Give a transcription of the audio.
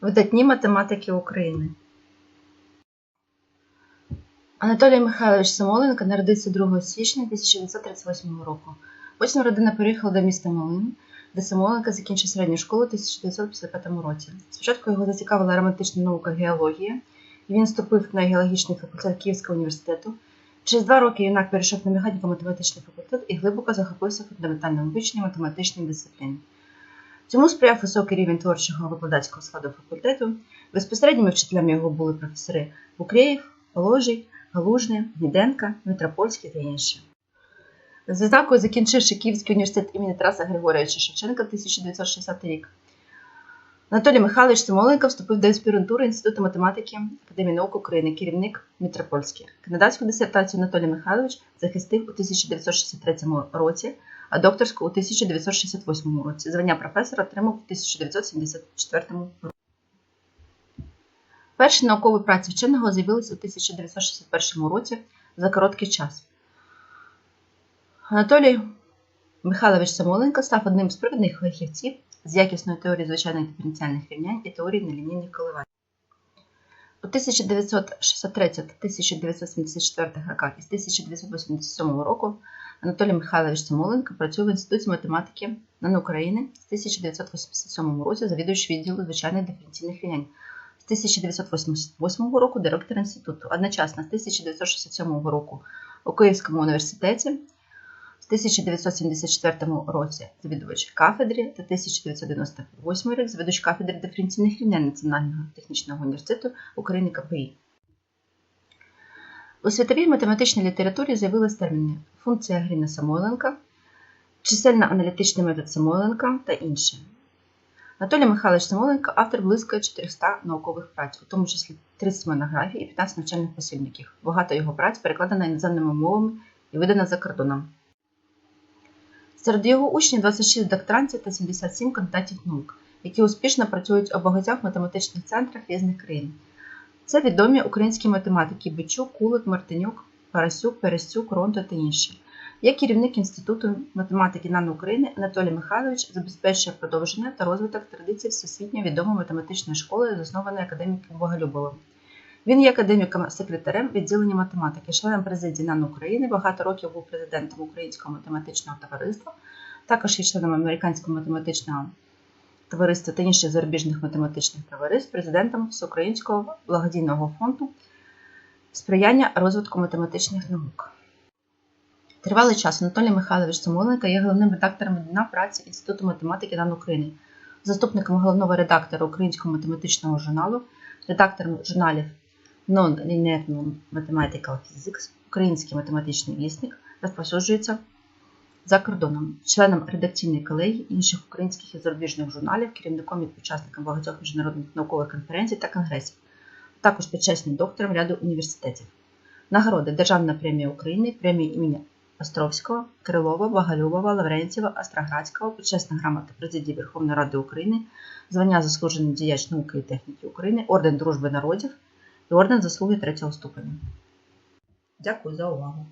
Видатні математики України. Анатолій Михайлович Самоленко народився 2 січня 1938 року. Потім родина переїхала до міста Малин, де Самоленко закінчив середню школу у 1955 році. Спочатку його зацікавила романтична наука геологія, і він вступив на геологічний факультет Київського університету. Через два роки юнак перейшов на механіко-математичний факультет і глибоко захопився фундаментальним вивченням математичних дисциплін. Цьому сприяв високий рівень творчого викладацького складу факультету. Безпосередніми вчителями його були професори Букреєв, Положий, Галужний, Гніденка, Митропольський та інші. З відзнакою закінчивши Київський університет імені Тараса Григорьовича Шевченка 1960 рік. Анатолій Михайлович Самоленко вступив до аспірантури Інституту математики Академії наук України, керівник Митропольський. Кандидатську дисертацію Анатолій Михайлович захистив у 1963 році, докторську у 1968 році. Звання професора отримав у 1974 році. Перші наукові праці вченого з'явилися у 1961 році за короткий час. Анатолій Михайлович Самоленко став одним з провідних фахівців з якісної теорії звичайних диференціальних рівнянь і теорії нелінійних коливань. У 1963 1974 роках і з 1987 року Анатолій Михайлович Самоленко працює в Інституті математики НАН України з 1987 році завідуючи відділу звичайних диференційних рівнянь. З 1988 року директор інституту. Одночасно з 1967 року у Київському університеті з 1974 році завідувач кафедри та 1998 рік завідувач кафедри диференційних рівнянь Національного технічного університету України КПІ. У світовій математичній літературі з'явились терміни функція Гріна Самойленка, чисельно-аналітичний метод Самойленка та інші. Анатолій Михайлович Самойленко автор близько 400 наукових праць, у тому числі 30 монографій і 15 навчальних посібників. Багато його праць перекладено іноземними мовами і видано за кордоном. Серед його учнів 26 докторантів та 77 кандидатів наук, які успішно працюють у багатьох математичних центрах різних країн. Це відомі українські математики Бичук, Кулик, Мартинюк, Парасюк, Перестюк, Ронто та інші. Як керівник Інституту математики НАН України Анатолій Михайлович забезпечує продовження та розвиток традицій всесвітньо відомої математичної школи, заснованої академіком Боголюбовим. Він є академіком-секретарем відділення математики, членом президії НАН України, багато років був президентом Українського математичного товариства, також є членом Американського математичного товариства та інших зарубіжних математичних товариств, президентом Всеукраїнського благодійного фонду сприяння розвитку математичних наук. Тривалий час Анатолій Михайлович Самоленко є головним редактором дня праці Інституту математики НАН України, заступником головного редактора Українського математичного журналу, редактором журналів Non-Linear Mathematical Physics, Український математичний вісник, розповсюджується за кордоном, членом редакційної колегії інших українських і зарубіжних журналів, керівником і учасником багатьох міжнародних наукових конференцій та конгресів, також почесним доктором ряду університетів. Нагороди Державна премія України, премії імені Островського, Крилова, Боголюбова, Лаврентьєва, Остроградського, почесна грамота президії Верховної Ради України, звання заслужений діяч науки і техніки України, орден Дружби народів і орден заслуги третього ступеня. Дякую за увагу.